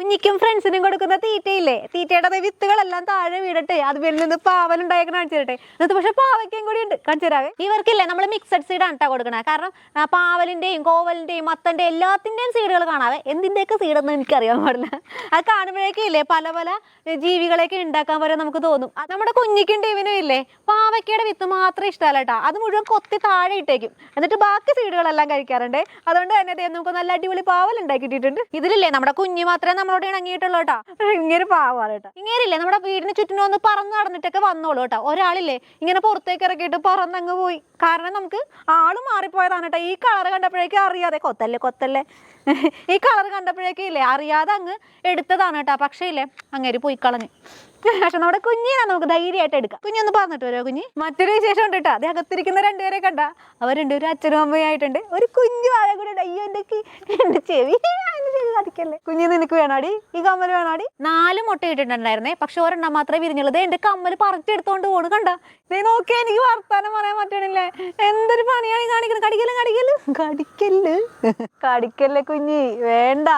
കുഞ്ഞിക്കും ഫ്രണ്ട്സിനും കൊടുക്കുന്ന തീറ്റയില്ലേ? തീറ്റയുടെ വിത്തുകളെല്ലാം താഴെ വീടട്ടെ. അത് വലിയ നിന്ന് പാവലുണ്ടായേക്കണ കാണിച്ചു തരട്ടെ. എന്നിട്ട് പക്ഷെ പാവയ്ക്കും കൂടി ഉണ്ട്. കാണിച്ചു ഇവർക്കില്ലേ നമ്മൾ മിക്സഡ് സീഡാണ് കേട്ടോ കൊടുക്കണേ. കാരണം പാവലിന്റെയും കോവലിന്റെയും മത്തന്റെ എല്ലാത്തിന്റെയും സീഡുകൾ കാണാവേ. എന്തിന്റെയൊക്കെ സീഡെന്ന് എനിക്കറിയാൻ പാടില്ല. അത് കാണുമ്പോഴേക്കും ഇല്ലേ പല പല ജീവികളെയൊക്കെ ഉണ്ടാക്കാൻ വരെ നമുക്ക് തോന്നും. നമ്മുടെ കുഞ്ഞിക്കും ടീവിനും ഇല്ലേ. പാവയ്ക്കയുടെ വിത്ത് മാത്രം ഇഷ്ടമല്ല കേട്ടോ അത് മുഴുവൻ കൊത്തി താഴെ ഇട്ടേക്കും. എന്നിട്ട് ബാക്കി സീഡുകളെല്ലാം കഴിക്കാറുണ്ട്. അതുകൊണ്ട് തന്നെ നമുക്ക് നല്ല അടിപൊളി പാവൽ ഉണ്ടാക്കിയിട്ടുണ്ട് ഇതിലില്ലേ നമ്മുടെ കുഞ്ഞു മാത്രമേ നമ്മളോട് ഇണങ്ങിയിട്ടുള്ളൂ കേട്ടോ. ഇങ്ങനെ പാവാണ് കേട്ടോ. നമ്മുടെ വീടിന് ചുറ്റിനും ഒന്ന് പറന്ന് നടന്നിട്ടൊക്കെ വന്നോളൂ കേട്ടോ. ഒരാളില്ലേ ഇങ്ങനെ പുറത്തേക്ക് ഇറക്കിയിട്ട് പറന്നങ്ങ് പോയി. കാരണം നമുക്ക് ആൾ മാറിപ്പോയതാണ് കേട്ടോ. ഈ കളർ കണ്ടപ്പോഴേക്കും അറിയാതെ കൊത്തല്ലേ കൊത്തല്ലേ. ഈ കളർ കണ്ടപ്പോഴേക്കും ഇല്ലേ അറിയാതെ അങ്ങ് എടുത്തതാണ് കേട്ടോ. പക്ഷേ ഇല്ലേ അങ്ങേര് പോയി കളഞ്ഞു. പക്ഷെ നമ്മുടെ കുഞ്ഞിനെ നമുക്ക് ധൈര്യമായിട്ട് എടുക്കാം. കുഞ്ഞൊന്ന് പറഞ്ഞിട്ട് വരുമോ കുഞ്ഞ്. മറ്റൊരു വിശേഷം ഉണ്ട് കേട്ടോ. അത് അകത്തിരിക്കുന്ന രണ്ടുപേരെ കണ്ട. അവർ രണ്ടുപേരും അച്ഛനും അമ്മയായിട്ടുണ്ട് ഒരു കുഞ്ഞു വാഴ കൂടെ അയ്യോ എന്റെ ചെവി. എന്റെ കുഞ്ഞു നിനക്ക് വേണാടി? ഈ കമ്മൽ വേണാടി? നാല് മുട്ട ഇട്ടിട്ടുണ്ടായിരുന്നേ. പക്ഷെ ഒരെണ്ണം മാത്രമേ വിരിഞ്ഞുള്ളത് എന്റെ കമ്മൽ പറിച്ചെടുത്തോണ്ട് പോണ് കണ്ട. ദേ നോക്കി എനിക്ക് വർത്താനം പറയാൻ പറ്റണില്ലേ? എന്തൊരു പണിയാണ് കാണിക്കുന്നത് കടിക്കൽ കടിക്കൽ കടിക്കൽ കടിക്കല്ലേ കുഞ്ഞി? വേണ്ട.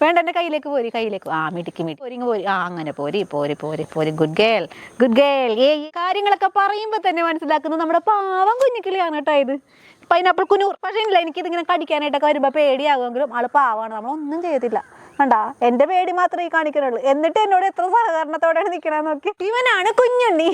വേണ്ട എന്റെ കയ്യിലേക്ക് പോരി കയ്യിലേക്ക്. ആ മിടുക്കി മിടി പോരിങ്ങ് പോരി. ആ അങ്ങനെ പോരി പോരി പോരി പോരി. ഗുഡ് ഗേൾ ഗുഡ് ഗേൾ ഏ ഈ കാര്യങ്ങളൊക്കെ പറയുമ്പോൾ തന്നെ മനസ്സിലാക്കുന്നത് നമ്മുടെ പാവം കുഞ്ഞിക്കിളിയാണ് കേട്ടോ ഇത്. പൈനാപ്പിൾ കുനൂർ പക്ഷേ ഇല്ല എനിക്കിതിങ്ങനെ കടിക്കാനായിട്ടൊക്കെ വരുമ്പോൾ പേടിയാകുമെങ്കിലും ആൾ പാവമാണ് നമ്മളൊന്നും ചെയ്തില്ല കണ്ടാ എന്റെ പേടി മാത്രമേ ഈ എന്നിട്ട് എന്നോട് എത്ര സഹകരണത്തോടെയാണ് നിൽക്കണമെന്ന് നോക്കി. ഇവനാണ് കുഞ്ഞുണ്ണി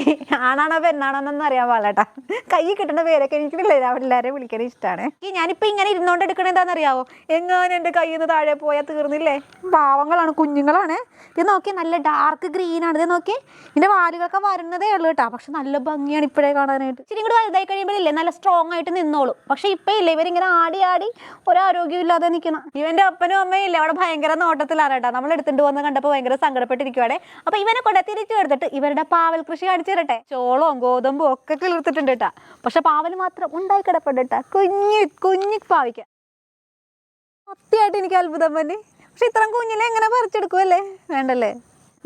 ആണാണോ പെണ്ണാണോ എന്നൊന്നും അറിയാൻ പാടാ കൈ കിട്ടുന്ന പേരൊക്കെ എനിക്ക് എല്ലാവരും വിളിക്കാൻ ഇഷ്ടമാണ് ഞാനിപ്പോൾ ഇങ്ങനെ ഇരുന്നോണ്ട് എടുക്കണ എന്താണെന്നറിയാവോ? എങ്ങാനും എന്റെ കയ്യിൽ നിന്ന് താഴെ പോയാൽ തീർന്നില്ലേ? പാവങ്ങളാണ് കുഞ്ഞുങ്ങളാണ്. ഇത് നോക്കി നല്ല ഡാർക്ക് ഗ്രീൻ ആണ്. ഇത് നോക്കി ഇതിന്റെ വാലുകളൊക്കെ വരുന്നതേ ഉള്ളൂ കേട്ടോ പക്ഷെ നല്ല ഭംഗിയാണ് ഇപ്പോഴേ കാണാനായിട്ട്. ഇച്ചിരി ഇങ്ങോട്ട് വലുതായി കഴിയുമ്പോഴില്ലേ നല്ല സ്ട്രോങ് ആയിട്ട് നിന്നോളും. പക്ഷെ ഇപ്പൊ ഇല്ലേ ഇവരിങ്ങനെ ആടി ആടി ഒരാരോഗ്യം ഇല്ലാതെ നിൽക്കണം ഇവന്റെ അപ്പനും അമ്മയും ഇല്ല അവിടെ ഭയങ്കര നോട്ടത്തിലാണ് കേട്ടോ നമ്മൾ എടുത്തിട്ട് വന്ന് കണ്ടപ്പോൾ ഭയങ്കര സങ്കടപ്പെട്ടിരിക്കുവാണെ. അപ്പൊ ഇവനെ കൊണ്ട് തിരിച്ചു എടുത്തിട്ട് ഇവരുടെ പാവൽ കൃഷി കാണിച്ചു തരട്ടെ ചോളവും ഗോതമ്പും ഒക്കെ കിളിർത്തിട്ടുണ്ട് കേട്ടാ. പക്ഷെ പാവൽ മാത്രം ഉണ്ടായി കിടപ്പുണ്ട് കേട്ടാ. കുഞ്ഞി കുഞ്ഞി പാവിക്ക സത്യമായിട്ട് എനിക്ക് അത്ഭുതം പറ്റി പക്ഷെ ഇത്രയും കുഞ്ഞിനെ എങ്ങനെ പറിച്ചെടുക്കുമല്ലേ വേണ്ടല്ലേ?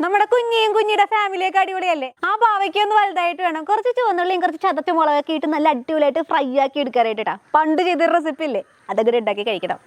നമ്മുടെ കുഞ്ഞിയും കുഞ്ഞിയുടെ ഫാമിലിയൊക്കെ അടിപൊളിയല്ലേ? ആ പാവയ്ക്ക് ഒന്ന് വലുതായിട്ട് വേണം. കുറച്ച് ചുവന്നുള്ളിയും കുറച്ച് ചതച്ച മുളകൊക്കെ ഇട്ട് നല്ല അടിപൊളിയായിട്ട് ഫ്രൈ ആക്കി എടുക്കാനായിട്ട് ട്ടാ. പണ്ട് ചെയ്ത റെസിപ്പി ഇല്ലേ? അതൊക്കെ ഉണ്ടാക്കി കഴിക്കണം.